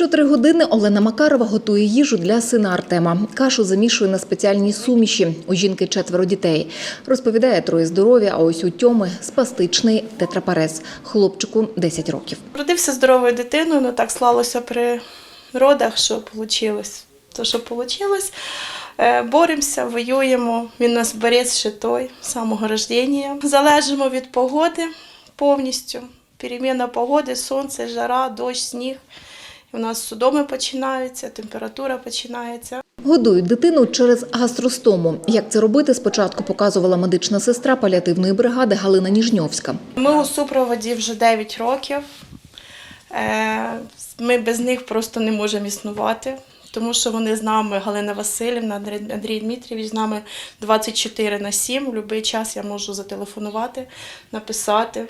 Щотри години Олена Макарова готує їжу для сина Артема. Кашу замішує на спеціальній суміші. У жінки четверо дітей. Розповідає троє здоров'я, а ось у Тьоми спастичний тетрапарез. Хлопчику 10 років. Родився здоровою дитиною, ну так склалося при родах, що вийшло. То, що вийшло. Боремося, воюємо. Він нас борець ще той самого рождення. Залежимо від погоди повністю. Переміна погоди, сонце, жара, дощ, сніг. У нас судоми починаються, температура починається. Годують дитину через гастростому. Як це робити, спочатку показувала медична сестра паліативної бригади Галина Ніжньовська. Ми у супроводі вже 9 років. Е, Ми без них просто не можемо існувати, тому що вони з нами, Галина Васильівна, Андрій- Андрій Дмитрійович, з нами 24 на 7. У будь-який час я можу зателефонувати, написати.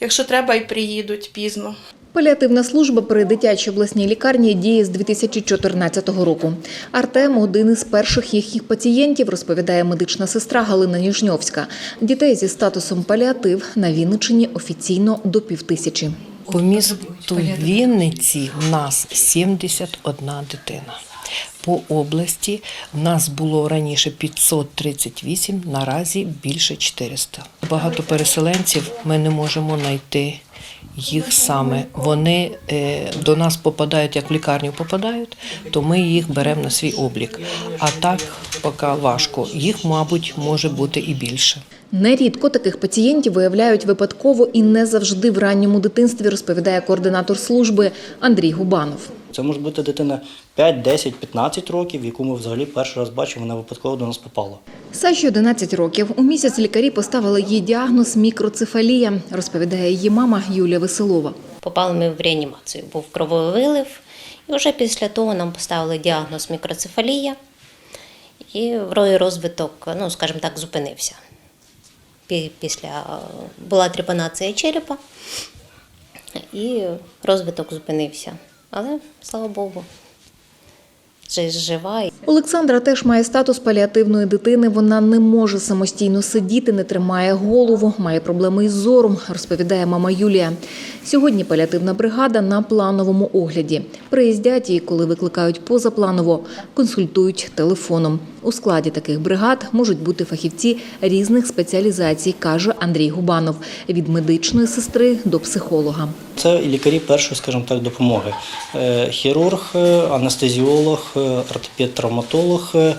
Якщо треба, і приїдуть пізно. Паліативна служба при дитячій обласній лікарні діє з 2014 року. Артем один із перших їхніх пацієнтів, розповідає медична сестра Галина Ніжньовська. Дітей зі статусом паліатив на Вінниччині офіційно до півтисячі. По місту Вінниці в нас 71 дитина. По області в нас було раніше 538, наразі більше 400. Багато переселенців ми не можемо знайти їх саме. Вони е, до нас попадають, як в лікарню попадають, то ми їх беремо на свій облік. А так поки важко. Їх, мабуть, може бути і більше. Нерідко таких пацієнтів виявляють випадково і не завжди в ранньому дитинстві, розповідає координатор служби Андрій Губанов. Це може бути дитина 5, 10, 15 років, яку ми взагалі перший раз бачимо, вона випадково до нас попала. Саші 11 років. У місяць лікарі поставили їй діагноз мікроцефалія, розповідає її мама Юлія Веселова. Попали ми в реанімацію, був крововий вилив, і вже після того нам поставили діагноз мікроцефалія, і розвиток, ну скажімо так, зупинився. Після була трепанація черепа, і розвиток зупинився. Але слава Богу, жи- жива. Олександра теж має статус паліативної дитини. Вона не може самостійно сидіти, не тримає голову, має проблеми із зором, розповідає мама Юлія. Сьогодні паліативна бригада на плановому огляді. Приїздять і, коли викликають позапланово, консультують телефоном. У складі таких бригад можуть бути фахівці різних спеціалізацій, каже Андрій Губанов, від медичної сестри до психолога. Це лікарі першої, скажімо так, допомоги. Е, Хірург, е, анестезіолог, е, ортопед-травматолог, е,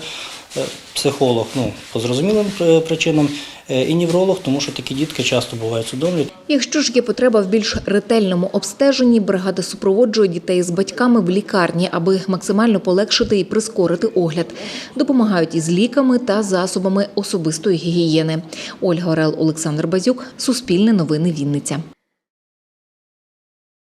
е, психолог, ну, по зрозумілим е, причинам, і невролог, тому що такі дітки часто бувають судомлі. Якщо ж є потреба в більш ретельному обстеженні, бригада супроводжує дітей з батьками в лікарні, аби максимально полегшити і прискорити огляд. Допомагають із ліками та засобами особистої гігієни. Ольга Орел, Олександр Базюк, Суспільне новини Вінниця.